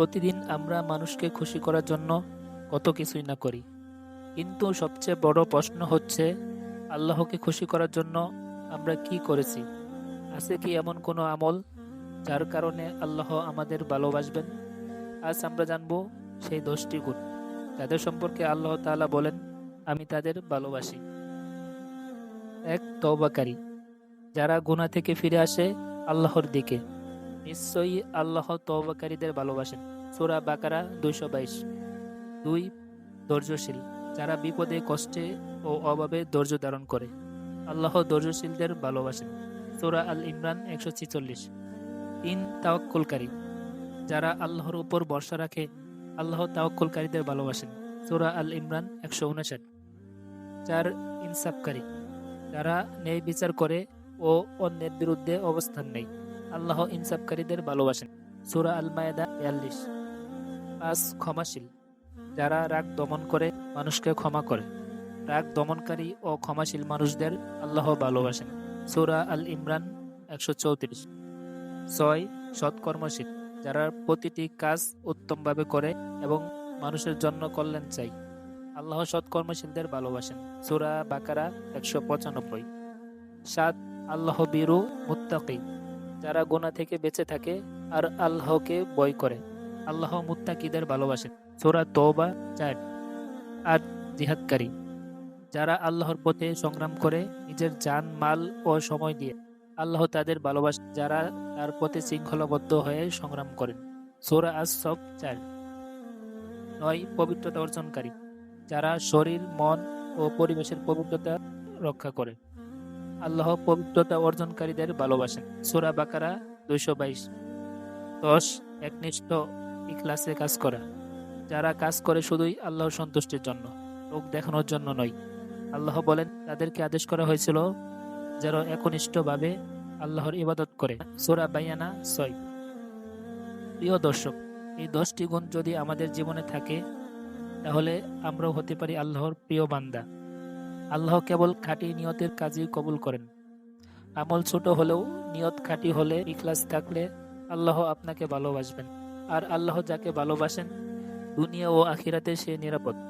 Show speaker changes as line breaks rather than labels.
প্রতিদিন আমরা মানুষকে খুশি করার জন্য কত কিছুই না করি। কিন্তু সবচেয়ে বড় প্রশ্ন হচ্ছে, আল্লাহকে খুশি করার জন্য আমরা কি করেছি? আছে কি এমন কোনো আমল যার কারণে আল্লাহ আমাদের ভালোবাসবেন? আজ আমরা জানব সেই দশটি গুণ। যাদের সম্পর্কে আল্লাহ তাআলা বলেন, আমি তাদের ভালোবাসি। এক তওবাকারী, যারা গুনাহ থেকে ফিরে আসে আল্লাহর দিকে। নিশ্চয়ই আল্লাহ তওবাকারীদের ভালোবাসেন। সূরা বাকারা দুইশো বাইশ। দুই, ধৈর্যশীল, যারা বিপদে, কষ্টে ও অভাবে ধৈর্য ধারণ করে। আল্লাহ ধৈর্যশীলদের ভালোবাসেন। সূরা আল ইমরান একশো ছিচল্লিশ। তিন, তাওয়াক্কুলকারী, যারা আল্লাহর উপর ভরসা রাখে, আল্লাহ তাওয়াক্কুলকারীদের ভালোবাসেন। সূরা আল ইমরান একশো উনষাট। চার, ইনসাফকারী, যারা ন্যায় বিচার করে ও অন্যের বিরুদ্ধে অবস্থান নেই আল্লাহ ইনসাফকারীদের ভালোবাসেন। সূরা আল মায়েদা বিয়াল্লিশ। পাঁচ, ক্ষমাশীল। যারা রাগ দমন করে, মানুষকে ক্ষমা করে। রাগ দমনকারী ও ক্ষমাশীল মানুষদের আল্লাহ ভালোবাসেন। সূরা আল ইমরান একশো চৌত্রিশ। ছয়, সৎকর্মশীল। যারা প্রতিটি কাজ উত্তমভাবে করে এবং মানুষের জন্য কল্যাণ চাই আল্লাহ সৎকর্মশীলদের ভালোবাসেন। সূরা বাকারা একশো পঁচানব্বই। সাত আল্লাহ বিরু মুত্তাকি। যারা গোনা থেকে বেঁচে থাকে আর আল্লাহকে বয় করে। আল্লাহ মুত্তাকিদের ভালোবাসেন। সূরা তওবা চার। আর জিহাদকারী। যারা আল্লাহর পথে সংগ্রাম করে নিজের জান, মাল ও সময় দিয়ে আল্লাহ তাদের ভালোবাসেন, যারা তার পথে শৃঙ্খলাবদ্ধ হয়ে সংগ্রাম করেন। সোরা আস সব চার। নয়, পবিত্রতা অর্জনকারী। যারা শরীর, মন ও পরিবেশের পবিত্রতা রক্ষা করে। আল্লাহ পবিত্রতা অর্জনকারীদের ভালোবাসেন। সূরা বাকারা দুইশো বাইশ। দশ, একনিষ্ঠ ইখলাসে কাজ করা। যারা কাজ করে শুধুই আল্লাহ সন্তুষ্টির জন্য লোক দেখানোর জন্য নয়। আল্লাহ বলেন, তাদেরকে আদেশ করা হয়েছিল যেন একনিষ্ঠভাবে আল্লাহর ইবাদত করে। সোরা বাইয়ানা ছয়। প্রিয় দর্শক, এই দশটি গুণ যদি আমাদের জীবনে থাকে, তাহলে আমরাও হতে পারি আল্লাহর প্রিয় বান্দা। আল্লাহ কেবল খাঁটি নিয়তের কাজই কবুল করেন। আমল ছোট হলেও নিয়ত খাঁটি হলে ইখলাস থাকলে আল্লাহ আপনাকে ভালোবাসবেন। আর আল্লাহ যাকে ভালোবাসেন, দুনিয়া ও আখিরাতে সে নিরাপদ।